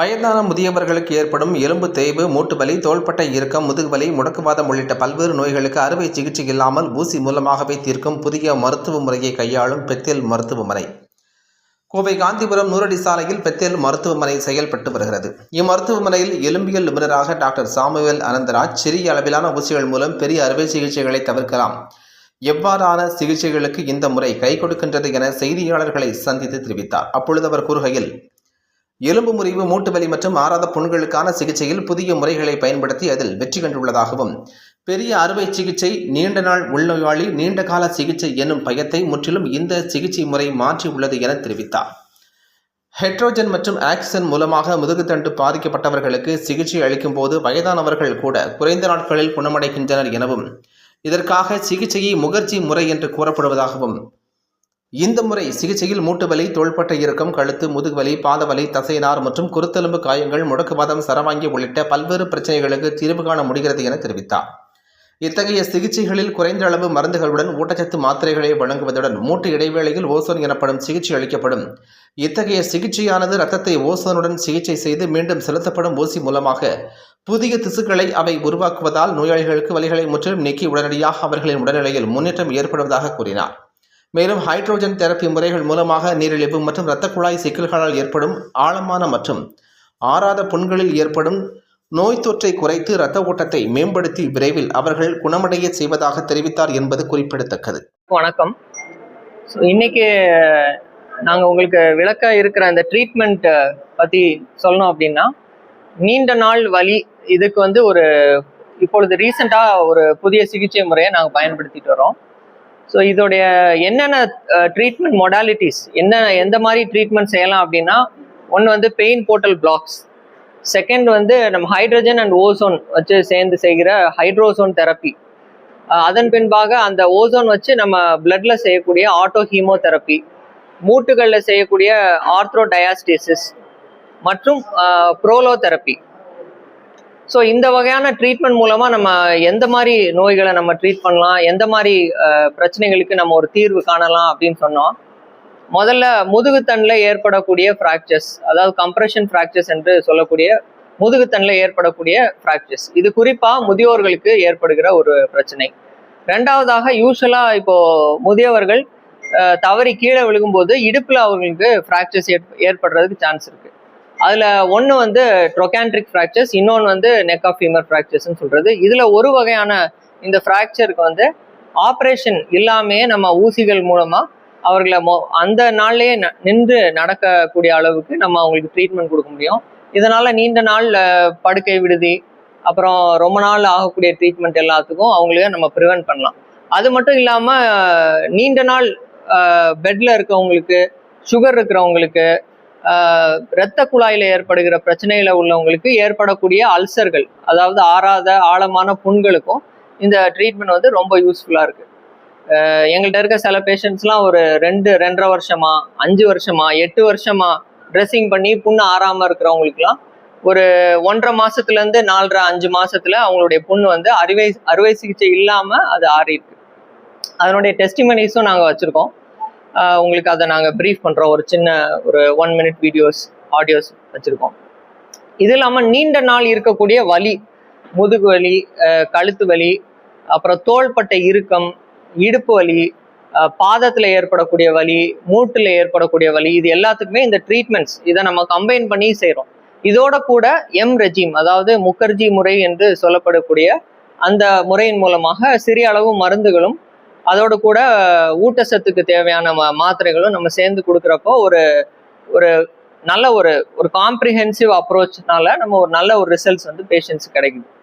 வயதான முதியவர்களுக்கு ஏற்படும் எலும்பு தேய்வு மூட்டுவலி தோள்பட்டை இறுக்கம் முதுகுவலி முடக்குவாதம் உள்ளிட்ட பல்வேறு நோய்களுக்கு அறுவை சிகிச்சை இல்லாமல் ஊசி மூலமாகவே தீர்க்கும் புதிய மருத்துவ முறையை கையாளும் பெத்தேல் மருத்துவமனை. கோவை காந்திபுரம் நூறடி சாலையில் பெத்தேல் மருத்துவமனை செயல்பட்டு வருகிறது. இம்மருத்துவமனையில் எலும்பியல் நிபுணராக டாக்டர் சாமுவேல் அனந்தராஜ் சிறிய அளவிலான ஊசிகள் மூலம் பெரிய அறுவை சிகிச்சைகளை தவிர்க்கலாம். எவ்வாறான சிகிச்சைகளுக்கு இந்த முறை கை கொடுக்கின்றது என செய்தியாளர்களை சந்தித்து தெரிவித்தார். அப்பொழுது அவர் கூறுகையில் எலும்பு முறிவு மூட்டுவலி மற்றும் ஆறாத புண்களுக்கான சிகிச்சையில் புதிய முறைகளை பயன்படுத்தி அதில் வெற்றி கண்டுள்ளதாகவும் பெரிய அறுவை சிகிச்சை நீண்ட நாள் உள்நோயாளி நீண்ட கால சிகிச்சை என்னும் பயத்தை முற்றிலும் இந்த சிகிச்சை முறை மாற்றி உள்ளது என தெரிவித்தார். ஹெட்ரோஜன் மற்றும் ஆக்சிஜன் மூலமாக முதுகுத்தண்டு பாதிக்கப்பட்டவர்களுக்கு சிகிச்சை அளிக்கும் போது வயதானவர்கள் கூட குறைந்த நாட்களில் குணமடைகின்றனர் எனவும் இதற்காக சிகிச்சையை முகர்ஜி முறை என்று கூறப்படுவதாகவும் இந்த முறை சிகிச்சையில் மூட்டுவலி தோள்பட்டை இறுக்கம் கழுத்து முதுகுவலி பாதவலி தசைநார் மற்றும் குருத்தெலும்பு காயங்கள் முடக்குவாதம் சரவாங்கி உள்ளிட்ட பல்வேறு பிரச்சனைகளுக்கு தீர்வு காண முடிகிறது என தெரிவித்தார். இத்தகைய சிகிச்சைகளில் குறைந்த அளவு மருந்துகளுடன் ஊட்டச்சத்து மாத்திரைகளை வழங்குவதுடன் மூட்டு இடைவேளையில் ஓசோன் எனப்படும் சிகிச்சை அளிக்கப்படும். இத்தகைய சிகிச்சையானது இரத்தத்தை ஓசோனுடன் சிகிச்சை செய்து மீண்டும் செலுத்தப்படும் ஊசி மூலமாக புதிய திசுக்களை அவை உருவாக்குவதால் நோயாளிகளுக்கு வலிகளை முற்றிலும் நீக்கி உடனடியாக அவர்களின் உடல்நிலையில் முன்னேற்றம் ஏற்படுவதாக கூறினார். மேலும் ஹைட்ரோஜன் தெரப்பி முறைகள் மூலமாக நீரிழிவு மற்றும் இரத்த குழாய் சிக்கல்களால் ஏற்படும் ஆழமான மற்றும் ஆறாத புண்களில் ஏற்படும் நோய் தொற்றை குறைத்து இரத்த ஓட்டத்தை மேம்படுத்தி விரைவில் அவர்கள் குணமடைய செய்வதாக தெரிவித்தார் என்பது குறிப்பிடத்தக்கது. வணக்கம். ஸோ இன்னைக்கு நாங்கள் உங்களுக்கு விளக்க இருக்கிற அந்த ட்ரீட்மெண்ட் பற்றி சொல்லணும் அப்படின்னா நீண்ட நாள் வலி இதுக்கு வந்து ஒரு இப்பொழுது ரீசெண்டாக ஒரு புதிய சிகிச்சை முறையை நாங்கள் பயன்படுத்திட்டு வரோம். ஸோ இதோடைய என்னென்ன ட்ரீட்மெண்ட் மொடாலிட்டிஸ் என்ன எந்த மாதிரி ட்ரீட்மெண்ட் செய்யலாம் அப்படின்னா ஒன்று வந்து பெயின் போர்ட்டல் பிளாக்ஸ் செகண்ட் வந்து நம்ம ஹைட்ரஜன் அண்ட் ஓசோன் வச்சு சேர்ந்து செய்கிற ஹைட்ரோசோன் தெரப்பி அதன் பின்பாக அந்த ஓசோன் வச்சு நம்ம பிளட்ல செய்யக்கூடிய ஆட்டோ ஹீமோதெரப்பி மூட்டுகளில் செய்யக்கூடிய ஆர்த்ரோ டயாஸ்டிசிஸ் மற்றும் ப்ரோலோ தெரப்பி ஸோ இந்த வகையான ட்ரீட்மெண்ட் மூலமாக நம்ம எந்த மாதிரி நோய்களை நம்ம ட்ரீட் பண்ணலாம் எந்த மாதிரி பிரச்சனைகளுக்கு நம்ம ஒரு தீர்வு காணலாம் அப்படின்னு சொன்னோம். முதல்ல முதுகுத்தண்டில் ஏற்படக்கூடிய ஃப்ராக்சர்ஸ் அதாவது கம்ப்ரெஷன் ஃப்ராக்சர்ஸ் என்று சொல்லக்கூடிய முதுகுத்தண்டில் ஏற்படக்கூடிய ஃப்ராக்சர்ஸ் இது குறிப்பாக முதியோர்களுக்கு ஏற்படுகிற ஒரு பிரச்சனை. ரெண்டாவதாக யூஸ்வலாக இப்போ முதியவர்கள் தவறி கீழே விழுகும்போது இடுப்பில் அவர்களுக்கு ஃப்ராக்சர்ஸ் ஏற்படுறதுக்கு சான்ஸ் இருக்கு. அதில் ஒன்று வந்து ட்ரொகான்ட்ரிக் ஃப்ராக்சர்ஸ் இன்னொன்று வந்து நெக் ஆஃப் ஃபீமர் ஃப்ராக்சர்ஸ்னு சொல்கிறது இதில் ஒரு வகையான இந்த ஃப்ராக்சருக்கு வந்து ஆப்ரேஷன் இல்லாமையே நம்ம ஊசிகள் மூலமாக அவர்களை மொ அந்த நாள்லயே ந- நின்று நடக்கக்கூடிய அளவுக்கு நம்ம அவங்களுக்கு ட்ரீட்மெண்ட் கொடுக்க முடியும். இதனால நீண்ட நாள் படுக்கை விடுதி அப்புறம் ரொம்ப நாள் ஆகக்கூடிய ட்ரீட்மெண்ட் எல்லாத்துக்கும் அவங்களுக்கு நம்ம ப்ரிவென்ட் பண்ணலாம். அது மட்டும் இல்லாமல் நீண்ட நாள் பெட்டில் இருக்கவங்களுக்கு சுகர் இருக்கிறவங்களுக்கு இரத்த குழாயில் ஏற்படுகிற பிரச்சனையில் உள்ளவங்களுக்கு ஏற்படக்கூடிய அல்சர்கள் அதாவது ஆறாத ஆழமான புண்களுக்கும் இந்த ட்ரீட்மெண்ட் வந்து ரொம்ப யூஸ்ஃபுல்லாக இருக்குது எங்கள்கிட்ட இருக்க சில பேஷண்ட்ஸ்லாம் ஒரு ரெண்டு ரெண்டரை வருஷமா அஞ்சு வருஷமா எட்டு வருஷமா ட்ரெஸ்ஸிங் பண்ணி புண்ணு ஆறாமல் இருக்கிறவங்களுக்குலாம் ஒரு ஒன்றரை மாதத்துலேருந்து நாலரை அஞ்சு மாசத்துல அவங்களுடைய புண்ணு வந்து அறுவை அறுவை சிகிச்சை இல்லாமல் அது ஆறியிருக்கு. அதனுடைய டெஸ்டிமனிஸும் நாங்கள் வச்சுருக்கோம். உங்களுக்கு அதை நாங்கள் ப்ரீஃப் பண்ணுறோம் ஒரு சின்ன ஒரு ஒன் மினிட் வீடியோஸ் ஆடியோஸ் வச்சுருக்கோம். இது இல்லாமல் நீண்ட நாள் இருக்கக்கூடிய வலி முதுகு வலி கழுத்து வலி அப்புறம் தோள்பட்டை இறுக்கம் இடுப்பு வலி பாதத்தில் ஏற்படக்கூடிய வலி மூட்டில் ஏற்படக்கூடிய வலி இது எல்லாத்துக்குமே இந்த ட்ரீட்மெண்ட்ஸ் இதை நம்ம கம்பைன் பண்ணி செய்கிறோம் இதோட கூட எம் ரெஜிம் அதாவது முகர்ஜி முறை என்று சொல்லப்படக்கூடிய அந்த முறையின் மூலமாக சிறிய அளவு மருந்துகளும் அதோட கூட ஊட்டச்சத்துக்கு தேவையான மா- மாத்திரைகளும் நம்ம சேர்ந்து கொடுக்குறப்போ ஒரு ஒரு நல்ல ஒரு ஒரு காம்ப்ரிஹென்சிவ் அப்ரோச்னால நம்ம ஒரு நல்ல ஒரு ரிசல்ட்ஸ் வந்து பேஷண்ட்ஸ் கிடைக்குது.